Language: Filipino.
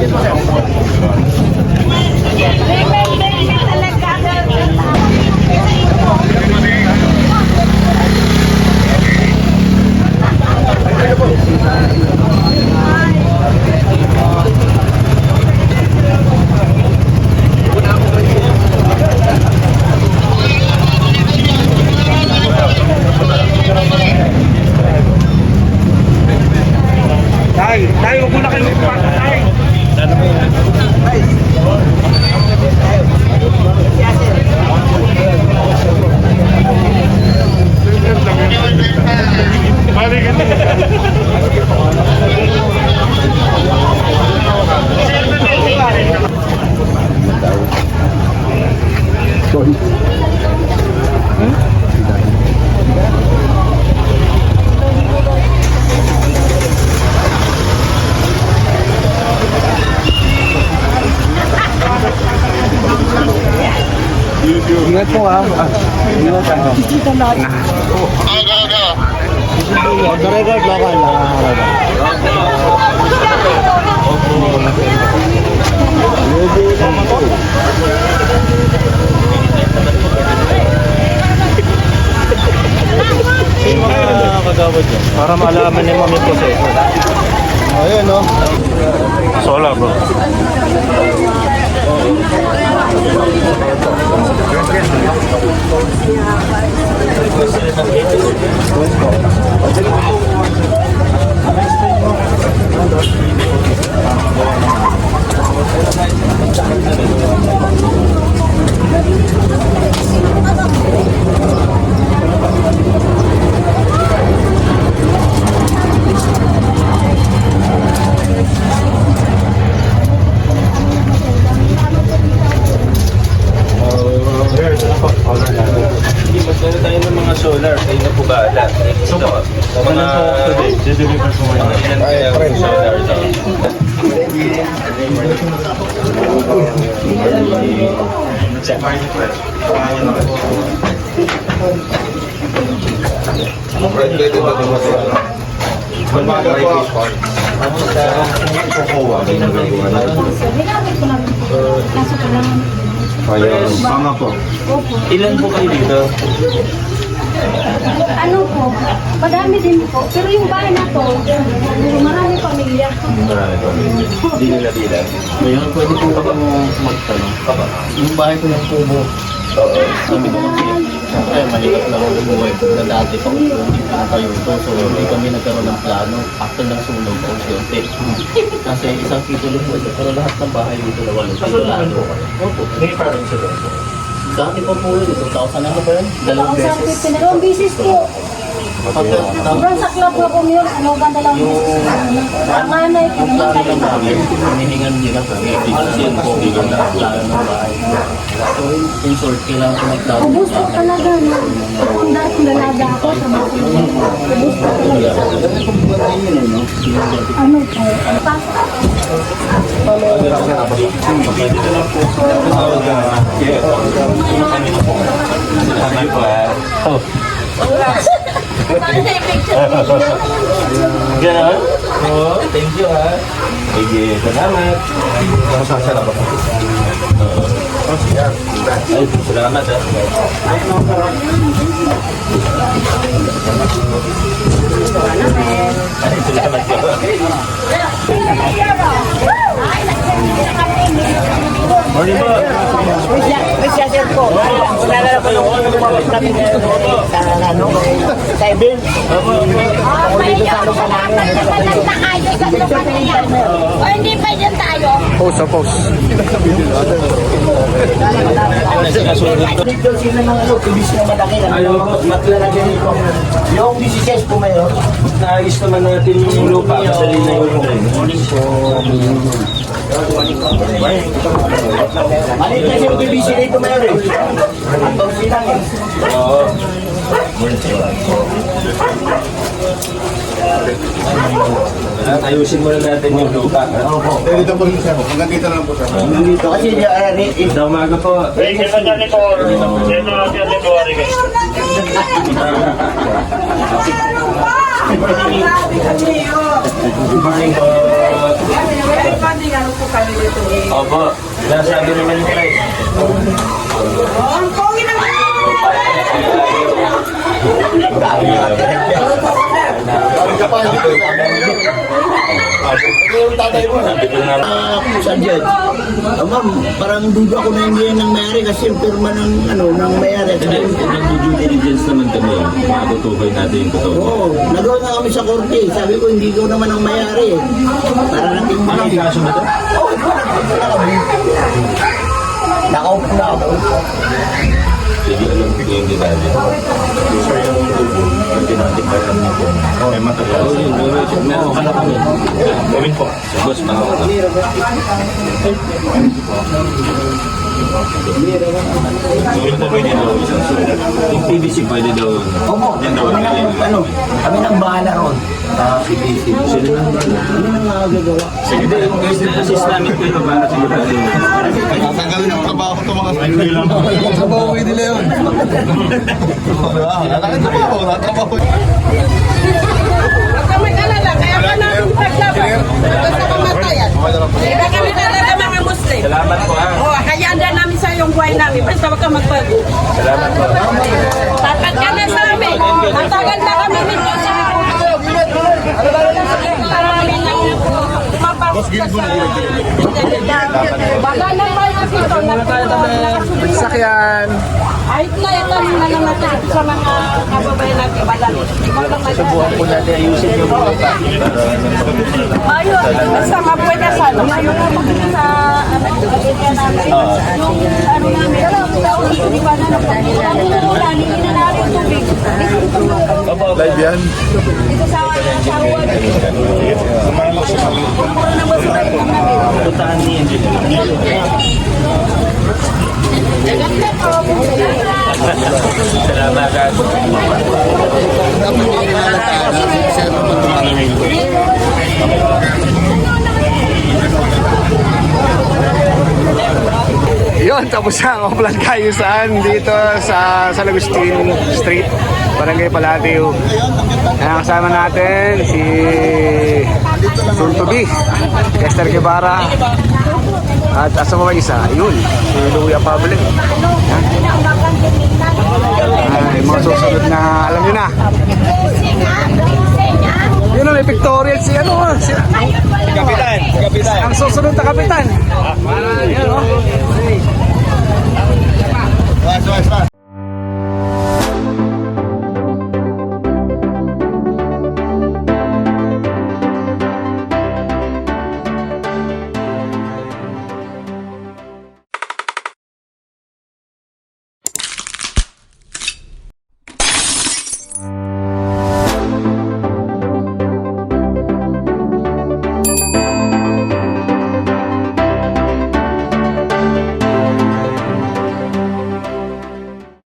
Gracias. Ingat po ha. Ah, ingat ka. On the record, local. Nakakaraga. Sino kagawad niya? Para malaman ni Mami po sa'yo. Ayan, no? Solar bro. Magdala kaya ang solar daw. Ginamit ko namin po. Kaso kailangan Ayun. Opo. Ilan po kayo dito? Ano po, madami din po. Pero yung bahay na to, marami pamilya. Marami po. Hindi nila bilang. Ngayon, pwede po ba magtanong? Yung bahay ko yung kubo. Oo. Sabi ko kasi, siyempre, mahirap na ako umuwi na dati pa kung hindi pa kayo to. So, hindi kami nagkaroon ng plano. After ng sunog, unti-unti. Kasi isang titulo po ito, pero lahat ng bahay dito na walo. Titulado. Opo. May parang sila. Dati pa po yun, 2,000 ano ba yun? Dalawang beses. dalawang bisis po. Sobrang saklap na po yun. Ano ba dalawang bisis? Ang nanay ko, Yung namatay ng na. hinihingan nila kung kasi po, hindi na plano ng bahay. So, in- short, kailangan ko magplano. ng Ubus po bahay. talaga. No? Kung dahil kung lalaga ako sa mga Ubus po talaga. Ano po? Pasok. Salamat po ah. Ganon? Oo, thank you ha. Sige, salamat. Masasarap ako. Oo. Ay, salamat ha. Ay, salamat ko. Morning po. Sa ano, sa event. Dito sa ano pa namin. O hindi pa dyan tayo. Dito sila ano, tubis na malaki. Ano, matlalagyan nito. Yung 16 po mayor. Naayos naman natin yung lupa. Madali na yung morning po. Maliit kasi yung PVC dito mayor eh. Ang tawsi lang eh. Oo. Ayusin muna natin yung lupa. Opo. Dito po rin siya. Hanggang dito lang po siya. Dito kasi uh, it, Sa umaga po. Thank you sa janitor. Dito na janitor. Good morning po. Opo. Nasabi naman yung price. Ah, sa judge. Ah, parang duda ako na hindi yan ng mayari kasi yung pirma ng, ano, ng mayari. Nag-due diligence naman kami. Matutukoy natin yung totoo. Oo, nagawa na kami sa korte. Sabi ko, hindi ko naman ang mayari. Para natin Ano yung kaso na to? Oo, na. Na. Nakaupo na ako. Sige, alam ko yung detalye. Sir, yung tubo, yung tinatikbayan nito. May matagal. Oo, yun. Meron ka na kami. Gawin po. Boss, mga ka. Yung po pwede daw isang sulat. Yung PVC pwede daw. Opo, Yan daw. kami nang, ano, kami nang bahala ron. Ah, PVC. Sila nang Kami nang magagawa. Sige, yung kasi Islamic ko ito para sigurado. Tatanggalin ang trabaho ito mga Trabaho ko nila yun. Nakatrabaho, nakatrabaho. Huwag ka mag-alala, kaya ka namin paglaban. Basta kamatayan. Iba kami talaga mga Muslim. Salamat po ha hayaan na namin sa yung buhay namin. Basta huwag ka magbago. Salamat po. Tapat ka na sa amin. Matagal na kami dito sa para kami nang mapapos ka sa... Baka na Sakyan. Na na sa mga lang Subuhan po natin ayusin yung mga pa. Ayun, mabuhay na sana. Ayun na makita sa ano, namin. Yung ano namin, hindi pa na napagilan. Ulan, hindi na namin tubig. Live yan. Dito sa sa ward. Puro na basura yung namin. Puntahan ni Angel. Salamat. Dapat hindi nilalata. Kasi ano ang Oplan Kayusan dito sa San Agustin Street, Barangay Palatio. Ayan, kasama natin si Suntubi, Esther Guevara, at asama isa, yun, si Louie Pablo. Ayan. Ah, yung mga susunod na, alam nyo na. Yun o, may pictorial si ano, si, Kapitan, kapitan. ang susunod na kapitan. Ayan o. Was, was, was.